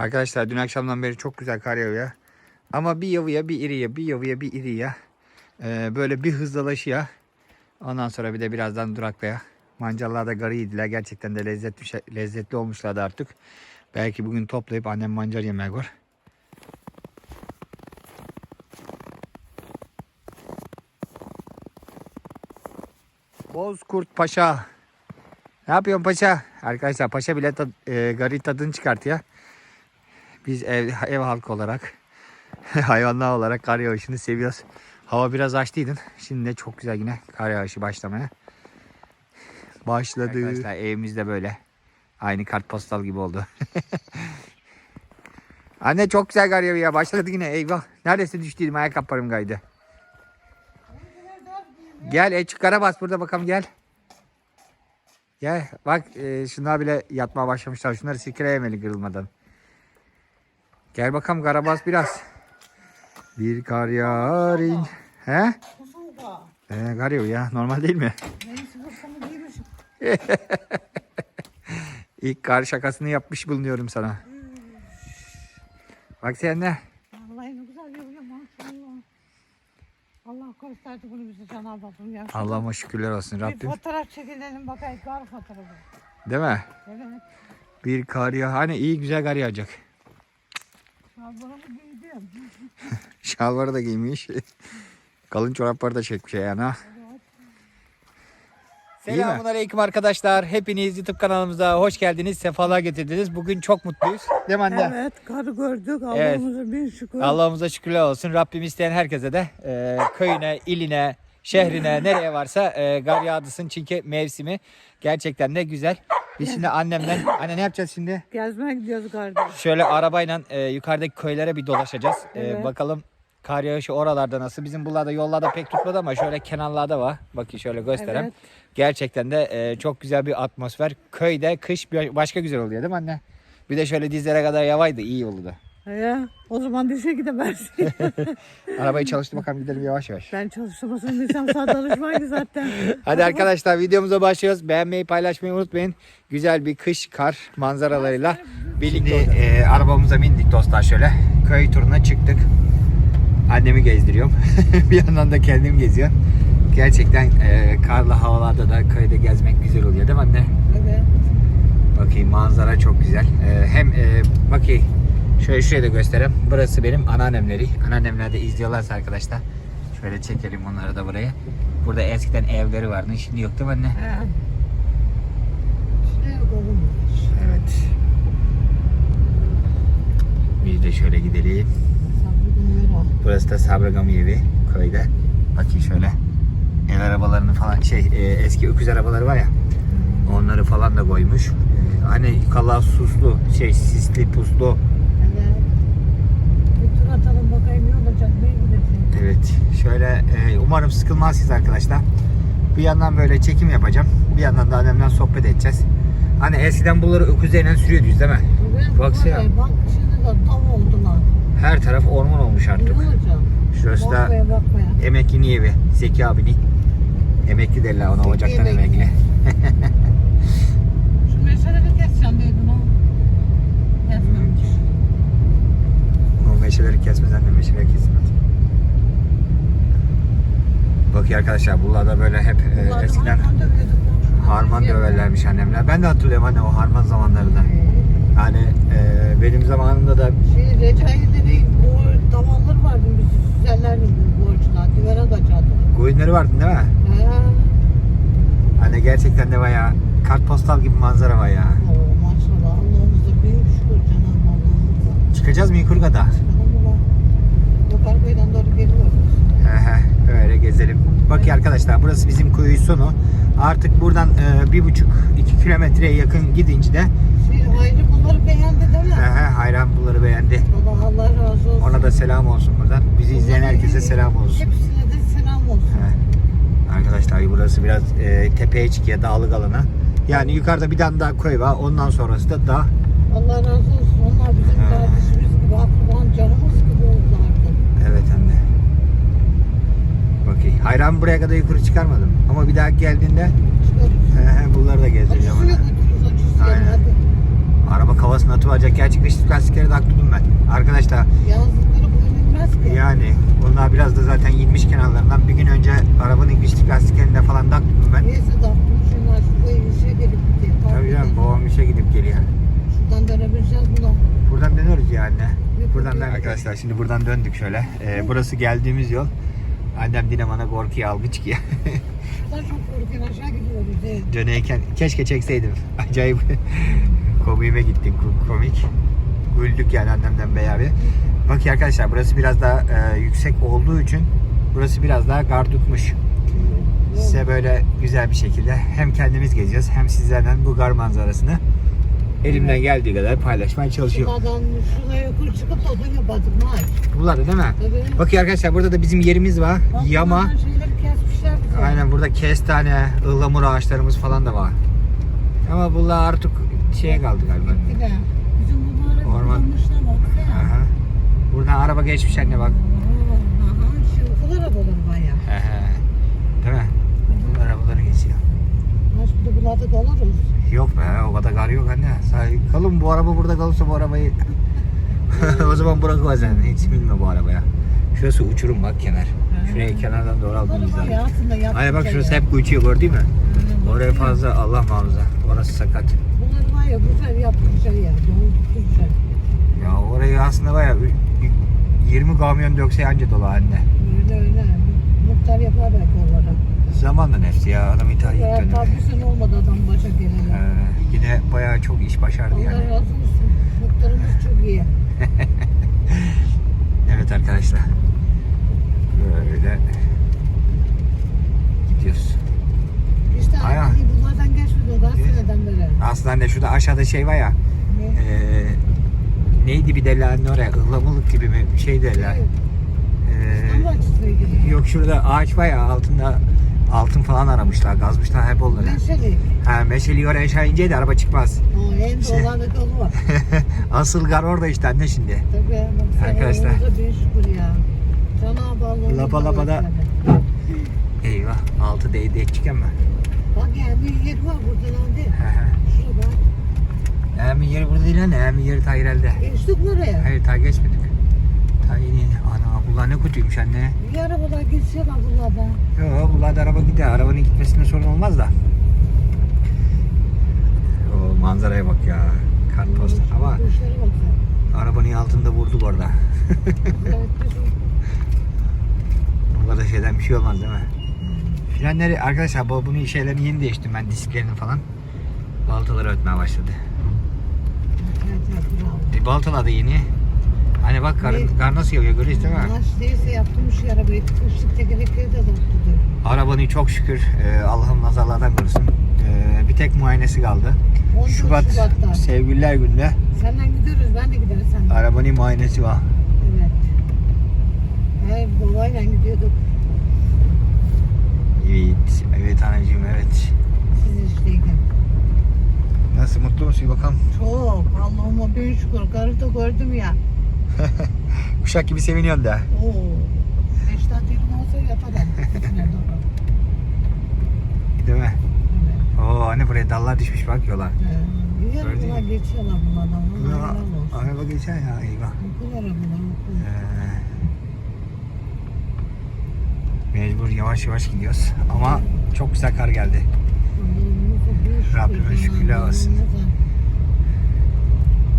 Arkadaşlar dün akşamdan beri çok güzel kar yağıyor. Ama bir yavuya bir iriye bir yavuya bir iriye. Ee, böyle bir hızlılaşıyor. Ondan sonra bir de birazdan duraklaya. Mancarlar da garı yediler. Gerçekten de lezzetli, şey- lezzetli olmuşlardı artık. Belki bugün toplayıp annem mancar yemeği var. Bozkurt Paşa. Ne yapıyorsun paşa? Arkadaşlar paşa bile tad, e, garı tadını çıkartıyor. Biz ev, ev halkı olarak, hayvanlar olarak kar yağışını seviyoruz. Hava biraz açtıydın. Şimdi de çok güzel yine kar yağışı başlamaya. Başladı. Arkadaşlar evimizde böyle. Aynı kartpostal gibi oldu. Anne çok güzel kar yağıyor. Başladı yine eyvah. Neredeyse düştüydüm ayakkabılarım kaydı. Gel e çıkara bas burada bakalım gel. Gel bak e, şunlar bile yatmaya başlamışlar. Şunları silkeleyemeli kırılmadan. Gel bakalım kara bas biraz. Bir kar yağar. He? Ee, kar yağıyor ya. Normal değil mi? İlk kar şakasını yapmış bulunuyorum sana. Bak sen de. Vallahi ne güzel yürüyor maşallah. Allah gösterdi bunu bize Cenab-ı ya. Allah'ıma şükürler olsun Bir Rabbim. fotoğraf çekilelim bakayım kar fotoğrafı. Değil mi? Evet. Bir kar yağ. Hani iyi güzel kar yağacak. Şalvarı da giymiş. Kalın çorapları da çekmiş yani ha. Selamun aleyküm arkadaşlar. Hepiniz YouTube kanalımıza hoş geldiniz. Sefalar getirdiniz. Bugün çok mutluyuz. Değil mi anne? Evet kar gördük. Evet. Allah'ımıza bin şükür. Allah'ımıza şükürler olsun. Rabbim isteyen herkese de e, köyüne, iline, şehrine, nereye varsa e, gar yağdısın. Çünkü mevsimi gerçekten de güzel. Biz şimdi annemden, anne ne yapacağız şimdi? Gezmeye gidiyoruz kardeş. Şöyle arabayla e, yukarıdaki köylere bir dolaşacağız. E, Evet. bakalım kar yağışı oralarda nasıl? Bizim buralarda yollarda pek tutmadı ama şöyle kenarlarda var. Bakın şöyle göstereyim. Evet. Gerçekten de e, çok güzel bir atmosfer. Köyde kış bir başka güzel oluyor değil mi anne? Bir de şöyle dizlere kadar yavaydı iyi oldu. Ya, o zaman dişe gidemezsin. Arabayı çalıştır bakalım gidelim yavaş yavaş. ben çalışmasını bilsem sana danışmaydı zaten. Hadi arkadaşlar videomuza başlıyoruz. Beğenmeyi paylaşmayı unutmayın. Güzel bir kış kar manzaralarıyla birlikte e, arabamıza bindik dostlar şöyle. Köy turuna çıktık. Annemi gezdiriyorum. bir yandan da kendim geziyorum. Gerçekten e, karlı havalarda da köyde gezmek güzel oluyor değil mi anne? Evet. Bakayım manzara çok güzel. E, hem e, bakayım şöyle şuraya da göstereyim. Burası benim anneannemleri. Anneannemler de izliyorlarsa arkadaşlar. Şöyle çekelim onları da buraya. Burada eskiden evleri vardı. Şimdi yok değil mi anne? He. Şuraya koyalım. Evet. Biz de şöyle gidelim. Burası da Sabragami evi köyde. Bakın şöyle. El arabalarını falan şey e, eski öküz arabaları var ya. Onları falan da koymuş. E, hani kala suslu şey sisli puslu. Evet. Bir tur atalım bakayım ne olacak, ne gidecek. Evet. Şöyle e, umarım sıkılmazsınız arkadaşlar. Bir yandan böyle çekim yapacağım. Bir yandan da annemden sohbet edeceğiz. Hani eskiden bunları öküzlerle sürüyordunuz değil mi? Baksana. Bak şimdi de tam oldular. Her taraf orman olmuş Ne artık. olacak? Şurası da Bakmaya bakmaya. Emeklinin evi. Zeki abinin. Emekli derler ona ocaktan emekli. emekli. Bakıyor arkadaşlar buralarda böyle hep e, Bunlar eskiden harman döverlermiş annemler. Ben de hatırlıyorum anne o harman zamanlarında. Yani e, benim zamanımda da Şey Recai dedi bu davallar vardı biz süzerlerdi bu borçlar. Divara kaçardı. koyunları vardı değil mi? He. Hani gerçekten de bayağı kartpostal gibi manzara var ya. Oo, maşallah Allah'ımıza büyük şükür Cenab-ı Allah'ımıza. Çıkacağız mı Yukurga'da? Çıkalım ulan. Yukarı Bak ya arkadaşlar burası bizim kuyu sonu. Artık buradan e, bir buçuk iki kilometreye yakın gidince de Şey, ayrı bunları beğendi değil mi? hehe, hayran bunları beğendi. Allah Allah razı olsun. Ona da selam olsun buradan. Bizi izleyen herkese selam olsun. Hepsine de selam olsun. He. Arkadaşlar burası biraz e, tepeye çıkıyor dağlık alana. Yani yukarıda bir tane daha köy var. Ondan sonrası da dağ. Allah razı olsun. Onlar bizim kardeşimiz gibi, akraban canımız gibi oldulardı. Evet anne. Bakayım. Hayran buraya kadar yukarı çıkarmadım. Ama bir daha geldiğinde he bunları da gezdireceğim. Acısını götürürüz. Aynen. Araba kavasına olsun atılacak. Gerçi dış lastikleri taktım ben. Arkadaşlar Yazlıkları boyun ki. yani onlar biraz da zaten inmiş kenarlarından. Bir gün önce arabanın dış lastiklerinde falan taktım ben. Neyse taktım şunlar şu koyu işe gelip gidiyor. Tabii canım babam işe gidip geliyor. Şuradan dönebileceğiz buna. Buradan dönüyoruz ya anne. Yok, Buradan da yok. arkadaşlar şimdi buradan döndük şöyle. Ee, burası geldiğimiz yol. Annem yine bana korkuya aldı çıkıyor. Şuradan çok korkuyor aşağı gidiyoruz. Evet. Döneyken keşke çekseydim. Acayip komiğime gittim ko- komik. Güldük yani annemden beraber. Bak ya arkadaşlar burası biraz daha e, yüksek olduğu için burası biraz daha gardutmuş. Size böyle güzel bir şekilde hem kendimiz gezeceğiz hem sizlerden bu gar manzarasını elimden geldiği kadar paylaşmaya çalışıyorum. Şuradan şuraya yukarı çıkıp odun. Bunlar değil mi? Tabii. Bak ya arkadaşlar burada da bizim yerimiz var. Bak, Yama. kesmişler. Aynen burada kestane, ıhlamur ağaçlarımız falan da var. Ama bunlar artık şeye kaldı galiba. Gitti de. Bizim bunları Orman. Aha. Buradan araba geçmiş anne bak. Aha, şu okul arabaları bayağı. He he. Değil mi? Bu arabaları geçiyor. Ha şimdi bunlarda kalırız. Kar yok anne. Kalın bu araba burada kalırsa bu arabayı o zaman bırakmaz yani. Hiç binme bu arabaya. Şurası uçurum bak kenar. Şuraya kenardan doğru aldığımız yaptık. Aynen bak şurası ya. hep uçuyor gördün mü? Oraya fazla Allah muhafaza. Orası sakat. Bunlar var ya güzel yaptık şey ya. Ya orayı aslında bayağı ü- ü- 20 kamyon dökse anca dolu anne. Öyle öyle. Muhtar yapar belki onları. Zamanla nefsi ya adam ithal bir sene olmadı adam başa gelene. Yine bayağı çok iş başardı Allah yani. razı olsun. Muhtarımız çok iyi. Evet arkadaşlar. Böyle gidiyoruz. İşte hani bunlardan. Kaç Evet. seneden beri. Aslında şurada aşağıda şey var ya. Ne? ee, neydi bir derler anne oraya? Ihlamurluk gibi mi? Bir şey derler. Ee, yok şurada ağaç var ya altında altın falan aramışlar, gazmışlar hep onları. Meşeli. Ha meşeli oraya aşağı ince de araba çıkmaz. O en Şey. dolanı kolu var. Asıl gar orada işte anne şimdi. Tabii bak Arkadaşlar. Bir şükür ya. Cenab-ı Allah'ın Lapa lapa da-. Eyvah altı değdi ekçiken mi? Bak ya bir yer var burada lan değil. Şurada. Emin yeri burada değil anne. Emin yeri ta ileride. Geçtik buraya. Hayır ta geçmedik. Bunlar ne kötüymüş anne. Bir arabalar geçiyor bak bunlardan. Yok bunlar da araba gider. Arabanın gitmesinde sorun olmaz da. O manzaraya bak ya. Kartpost. Ama arabanın altında orada. Evet, bizim- Bu kadar şeyden bir şey olmaz değil mi? Frenleri arkadaşlar bu bunun şeylerini yeni değiştim ben disklerini falan. Baltaları ötmeye başladı. Evet. E, baltalar da yeni. Hani bak kar, Ne? kar nasıl yağıyor görüyorsun değil mi? Maaş değilse yaptım şu arabayı. Kışlık tekerlekleri de zaptıdır. Arabanı çok şükür e, Allah'ım nazarlardan korusun. E, bir tek muayenesi kaldı. 14 Şubat Şubat'ta. sevgililer günde Senden gidiyoruz, ben de giderim senden. arabanın muayenesi var. Evet. Hayır, babayla gidiyorduk. Evet, evet anacığım evet. Siz işteyken. Nasıl mutlu musun bakalım? Çok. Allah'ıma bin şükür. Karı da gördüm ya. Uşak gibi seviniyorsun da. Oo. Beşten dilim olsa doğru. Değil mi? Evet. Oo anne buraya dallar düşmüş bak yola. Ee, Güzel Gördün bunlar mü? geçiyorlar. Bunlar helal olsun. Araba geçer ya eyvah. Okul arabalar okul. Ee, mecbur yavaş yavaş gidiyoruz. Ama çok güzel kar geldi. Allah'ımıza bin şükür. Rabbime şükürler olsun.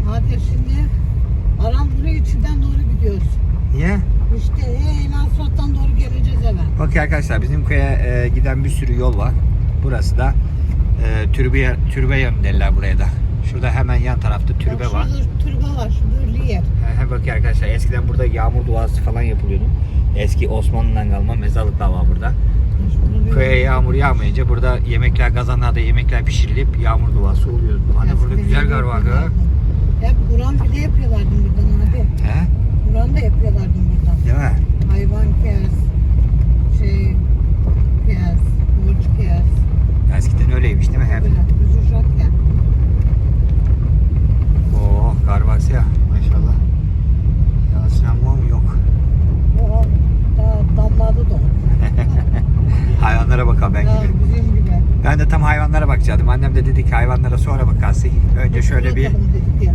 Hadi şimdi Arandıra içinden doğru gidiyoruz. Niye? İşte en asfalttan doğru geleceğiz eve. Bak ya arkadaşlar bizim köye e, giden bir sürü yol var. Burası da e, türbe, türbe yanı derler buraya da. Şurada hemen yan tarafta türbe Bak var. Şurada türbe var. Şurada yer. He, he, bak arkadaşlar eskiden burada yağmur duası falan yapılıyordu. Eski Osmanlı'dan kalma mezarlıklar var burada. Köye yağmur yağmayınca burada yemekler kazanlarda yemekler pişirilip yağmur duası oluyor. Hani burada güzel gar ha. Hep Kur'an bile yapıyorlardı buradan abi. He? Kur'an da yapıyorlardı buradan. Değil mi? Hayvan kes, şey kes, borç kes. Eskiden öyleymiş değil mi hep? Böyle kuzu şokken. Oo kar baksa ya maşallah. Ya mı? Yok. O da damladı da. Hayvanlara bakalım ben gibi. bizim gibi. Ben de tam hayvanlara bakacaktım. Annem de dedi ki hayvanlara sonra bakarsın. Önce şöyle bir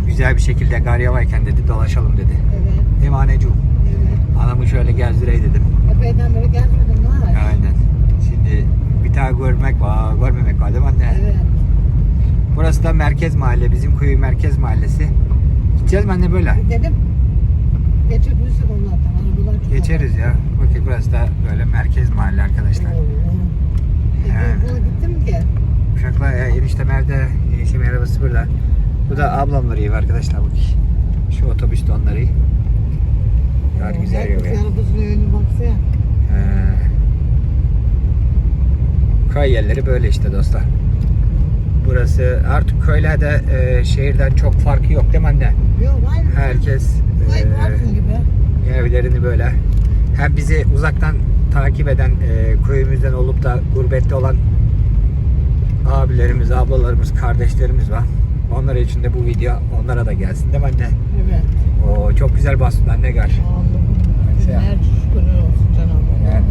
güzel bir şekilde gar yağarken dedi dolaşalım dedi. Evet. Değil mi anneciğim? Evet. Anamı şöyle gezdirey dedim. Epeyden beri gelmedim ha. Aynen. Şimdi bir daha görmek var, görmemek var değil mi anne? Evet. Burası da merkez mahalle. Bizim kuyu merkez mahallesi. Gideceğiz mi anne böyle? Gidelim. Geçebilirsin onlardan. Arabalar çok Geçeriz ya. Bakın burası da böyle merkez mahalle arkadaşlar. Oo. Okula gittim ki. Uşaklar ya eniştem evde, eniştem arabası burada. Bu da ablamları iyi arkadaşlar bak. Şu otobüs de onları iyi. Yar güzel yol ya. arabasının önüne baksana. Köy yerleri böyle işte dostlar. Burası artık köylerde e, şehirden çok farkı yok değil mi anne? Yok aynı. Herkes e, gibi. evlerini böyle hem bizi uzaktan takip eden e, köyümüzden olup da gurbette olan abilerimiz, ablalarımız, kardeşlerimiz var. Onlar için de bu video onlara da gelsin değil mi anne? Evet. Oo, çok güzel bastın anne gar. Allah'ım. Her şükür olsun Cenab-ı Yani.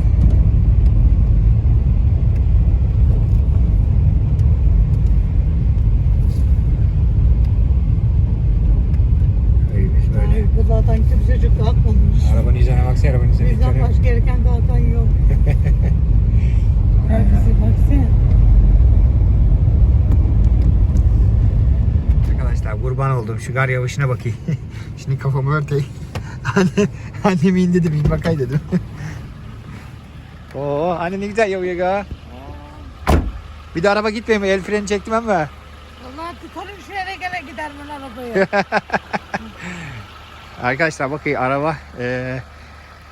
Köyümüz böyle. Ay, bu zaten kimsecik kalkmamış. Arabanın üzerine baksana arabanın üzerine. Bizden başka gereken kalkan yok. Herkese baksana. Arkadaşlar oldum şu gar yavaşına bakayım. Şimdi kafamı örteyim. Anne, annemi in dedim in bakay dedim. Oo anne ne güzel yavruyor ga. Bir de araba gitmiyor mu? El freni çektim ama. Vallahi tutarım şu yere gene gider ben arabayı. Arkadaşlar bakın araba eee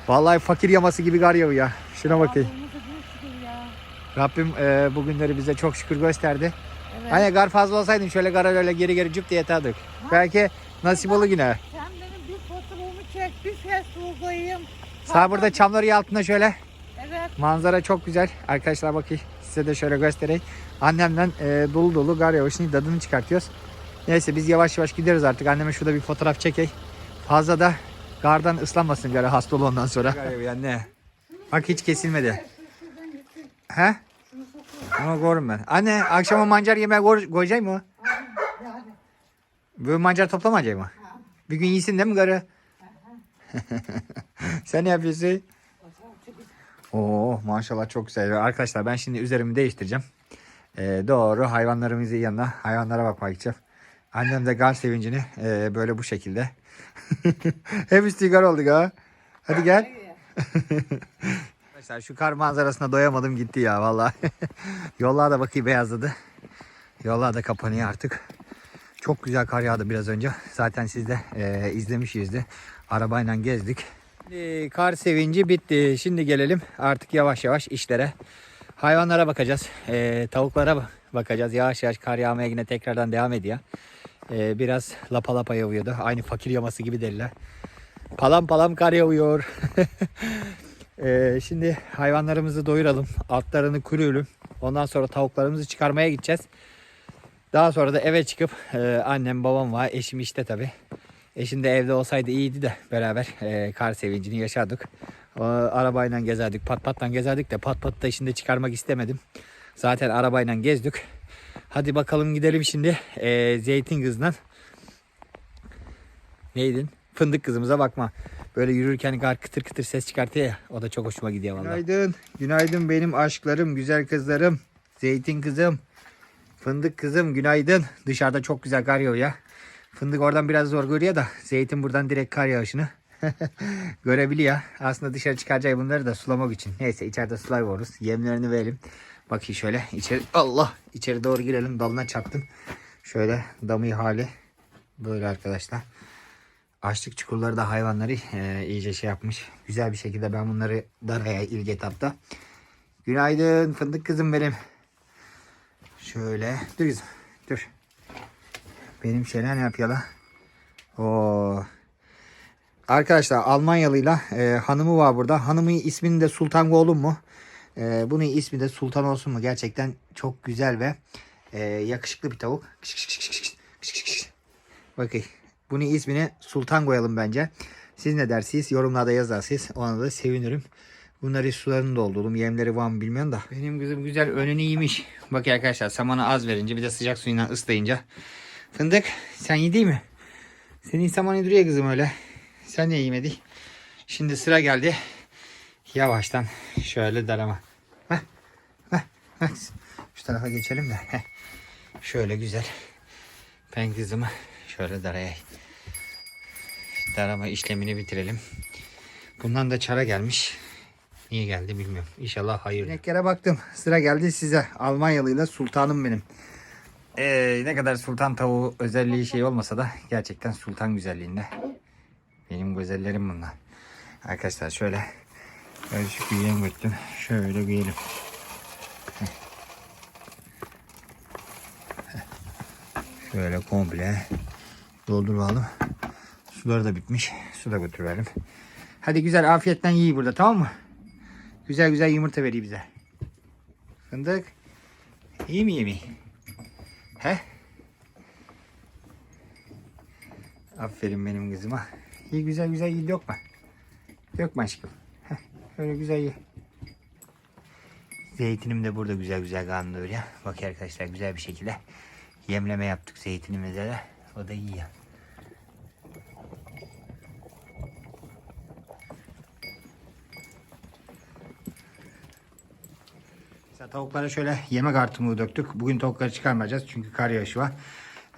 vallahi fakir yaması gibi gar yağıyor. Şuna şükür ya. Rabbim eee, bu günleri bize çok şükür gösterdi. Evet. Hani gar fazla olsaydın şöyle gara öyle geri geri cüp diye yatardık. Belki nasip olur yine. Sen benim bir fotoğrafımı çek, bir Facebook koyayım. Sağ burada çamları altında şöyle Evet. manzara çok güzel. Arkadaşlar bakayım size de şöyle göstereyim. Annemden eee, dolu dolu gar yavaşını tadını çıkartıyoruz. Neyse biz yavaş yavaş gidiyoruz artık. Anneme şurada bir fotoğraf çekey. Fazla da gardan ıslanmasın böyle hasta olu ondan sonra. anne. Bak hiç kesilmedi. He? Ama korum ben. Anne akşama mancar yemeğe koy- koyacak mı? Bu mancar toplamayacak mı? Bir gün yesin değil mi garı? Sen ne yapıyorsun? Oo maşallah çok güzel. Arkadaşlar ben şimdi üzerimi değiştireceğim. Ee, doğru hayvanlarımızın yanına hayvanlara bakmak gideceğim. Annem de gar sevincini e, böyle bu şekilde. Hep üstü gar oldu ha. Hadi gel. Arkadaşlar şu kar manzarasına doyamadım gitti ya vallahi. Yollar da bakayım beyazladı. Yollar da kapanıyor artık. Çok güzel kar yağdı biraz önce. Zaten siz de e, izlemişizdi. Arabayla gezdik. Şimdi kar sevinci bitti. Şimdi gelelim artık yavaş yavaş işlere. Hayvanlara bakacağız. E, tavuklara ba- bakacağız. Yavaş yavaş kar yağmaya yine tekrardan devam ediyor. E, biraz lapa lapa yağıyordu. Aynı fakir yaması gibi derler. Palam palam kar yağıyor. E, şimdi hayvanlarımızı doyuralım. Altlarını kuruyalım. Ondan sonra tavuklarımızı çıkarmaya gideceğiz. Daha sonra da eve çıkıp e, annem babam var eşim işte tabi. Eşim de evde olsaydı iyiydi de beraber e, kar sevincini yaşardık. O, arabayla gezerdik pat patla gezerdik de pat pat da işinde çıkarmak istemedim. Zaten arabayla gezdik. Hadi bakalım gidelim şimdi e, zeytin kızından. Neydin? Fındık kızımıza bakma. Böyle yürürken kar kıtır kıtır ses çıkartıyor ya. O da çok hoşuma gidiyor vallahi. Günaydın. Günaydın benim aşklarım, güzel kızlarım. Zeytin kızım. Fındık kızım günaydın. Dışarıda çok güzel kar yağıyor ya. Fındık oradan biraz zor görüyor da zeytin buradan direkt kar yağışını görebiliyor. Aslında dışarı çıkaracak bunları da sulamak için. Neyse içeride sulayıyoruz. Yemlerini verelim. Bakayım şöyle içeri Allah içeri doğru girelim dalına çarptım. Şöyle damı hali böyle arkadaşlar. Açlık çukurları da hayvanları e, iyice şey yapmış. Güzel bir şekilde ben bunları daraya ilk etapta. Günaydın fındık kızım benim. Şöyle. Dur kızım. Dur. Benim şeyler ne yapıyor la? Oo. Arkadaşlar Almanyalıyla e, hanımı var burada. Hanımın ismini de Sultan oğlum mu? E, bunun ismi de Sultan olsun mu? Gerçekten çok güzel ve e, yakışıklı bir tavuk. Bakayım. Bunun ismini Sultan koyalım bence. Siz ne dersiniz? Yorumlarda yazarsınız. Ona da sevinirim. Bunları sularını doldurdum. Yemleri var mı bilmiyorum da. Benim kızım güzel önünü yemiş. Bakın arkadaşlar samanı az verince bir de sıcak suyla ıslayınca. Fındık sen değil mi? Senin samanı duruyor kızım öyle. Sen de yemedi. Şimdi sıra geldi. Yavaştan şöyle darama. Heh, heh, heh. Şu tarafa geçelim de. Heh. Şöyle güzel. Ben kızımı şöyle darayayım. Darama işlemini bitirelim. Bundan da çara gelmiş. Niye geldi bilmiyorum. İnşallah hayır. İneklere baktım. Sıra geldi size. Almanyalıyla sultanım benim. Ee, ne kadar sultan tavuğu özelliği şey olmasa da gerçekten sultan güzelliğinde. Benim güzellerim bunlar. Arkadaşlar şöyle şu güyelim götüm. Şöyle. Heh. Şöyle komple dolduralım. Suları da bitmiş. Su da götürelim. Hadi güzel afiyetten yiyin burada tamam mı? Güzel güzel yumurta veriyor bize. Fındık. İyi mi iyi He? Aferin benim kızıma. İyi güzel güzel mu? Yok mu aşkım? Heh, öyle güzel ye. Zeytinim de burada güzel güzel kaynıyor ya. Bak arkadaşlar güzel bir şekilde yemleme yaptık zeytinimize de. O. Mesela tavuklara şöyle yemek artımı döktük. Bugün tavukları çıkarmayacağız çünkü kar yağışı var.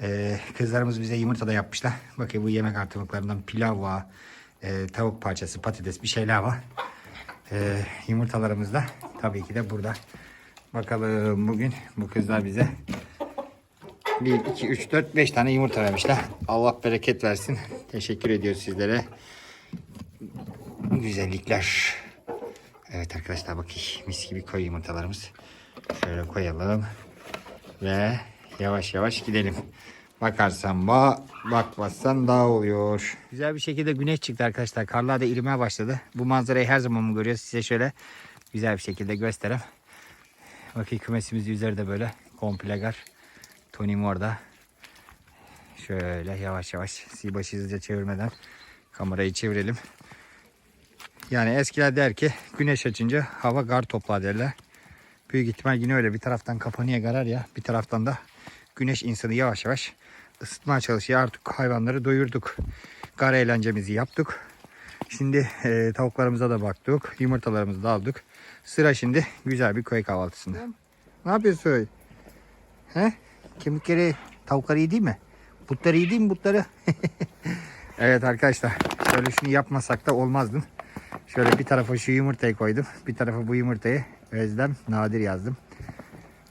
Ee, kızlarımız bize yumurta da yapmışlar. Bakın bu yemek artımlıklarından pilav var, e, tavuk parçası, patates bir şeyler var. Ee, yumurtalarımız da tabii ki de burada. Bakalım bugün bu kızlar bize 1, 2, 3, 4, 5 tane yumurta vermişler. Allah bereket versin. Teşekkür ediyoruz sizlere. Güzellikler. Evet arkadaşlar bakın mis gibi koy yumurtalarımız. Şöyle koyalım. Ve yavaş yavaş gidelim. Bakarsan ba, bakmazsan dağ oluyor. Güzel bir şekilde güneş çıktı arkadaşlar. Karlar da erimeye başladı. Bu manzarayı her zaman mı görüyoruz? Size şöyle güzel bir şekilde göstereyim. Bakın kümesimiz üzerinde böyle komple gar. Tony'm orada. Şöyle yavaş yavaş sibaşı hızlıca çevirmeden kamerayı çevirelim. Yani eskiler der ki güneş açınca hava gar toplar derler. Büyük ihtimal yine öyle bir taraftan kapanıya garar ya bir taraftan da güneş insanı yavaş yavaş ısıtmaya çalışıyor. Artık hayvanları doyurduk. Gar eğlencemizi yaptık. Şimdi e, tavuklarımıza da baktık. Yumurtalarımızı da aldık. Sıra şimdi güzel bir köy kahvaltısında. Ne yapıyorsun? He? Kemikleri tavukları iyi değil mi? Butları iyi değil mi butları? evet arkadaşlar. Şöyle şunu yapmasak da olmazdı. Şöyle bir tarafa şu yumurtayı koydum. Bir tarafa bu yumurtayı Özlem Nadir yazdım.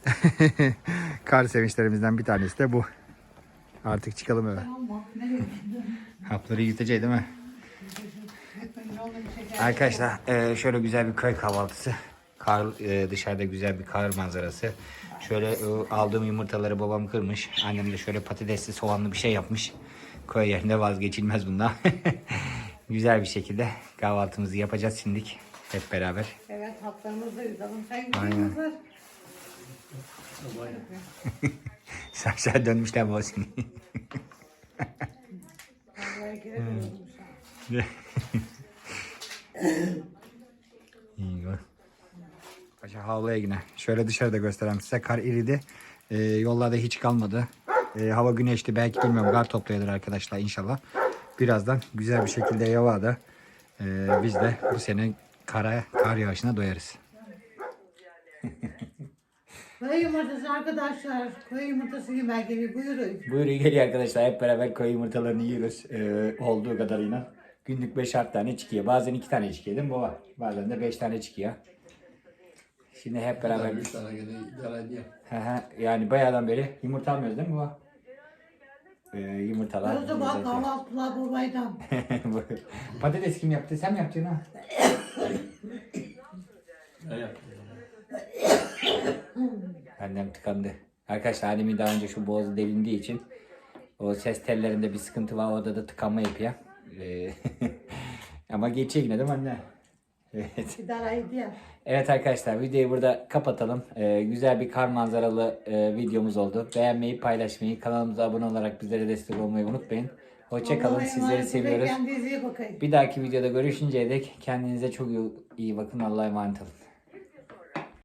Kar sevinçlerimizden bir tanesi de bu. Artık çıkalım eve. Hapları yutacak değil mi? Arkadaşlar e, şöyle güzel bir köy kahvaltısı. Kar, e, dışarıda güzel bir kar manzarası. Şöyle e, aldığım yumurtaları babam kırmış. Annem de şöyle patatesli soğanlı bir şey yapmış. Köy yerinde vazgeçilmez bunlar. güzel bir şekilde kahvaltımızı yapacağız şimdilik hep beraber. Evet hatlarımızı yutalım. Sen Aynen. gidiyorsun. Aşağı dönmüşler bu seni. İyi gör. Paşa havluya yine. Şöyle dışarıda göstereyim size. Kar eridi. Ee, yollarda hiç kalmadı. Ee, hava güneşli. Belki bilmiyorum kar toplayılır arkadaşlar inşallah. Birazdan güzel bir şekilde yavada. Ee, biz de bu sene kara, kar yağışına doyarız. Köy yumurtası arkadaşlar. Köy yumurtası yemek gibi buyurun. Buyurun geliyor arkadaşlar. Hep beraber köy yumurtalarını yiyoruz. Ee, olduğu kadarıyla. Günlük 5 tane çıkıyor. Bazen 2 tane çıkıyor değil mi baba? Bazen de 5 tane çıkıyor. Şimdi hep beraber Üç tane gene idare ediyor. He he, yani bayağıdan beri yumurta almıyoruz değil mi baba? Ee, yumurtalar. O zaman kahvaltılar babaydan. Bu- Patates kim yaptı? Sen mi yaptın ha? Evet. Annem tıkandı. Arkadaşlar annemin daha önce şu boğazı delindiği için o ses tellerinde bir sıkıntı var. Orada da tıkanma yapıyor. Ee, ama geçiyor yine değil mi anne? Evet. Evet arkadaşlar videoyu burada kapatalım. Ee, güzel bir kar manzaralı e, videomuz oldu. Beğenmeyi, paylaşmayı, kanalımıza abone olarak bizlere destek olmayı unutmayın. Hoşçakalın. Sizleri seviyoruz. Bir dahaki videoda görüşünceye dek kendinize çok iyi bakın. Allah'a emanet olun.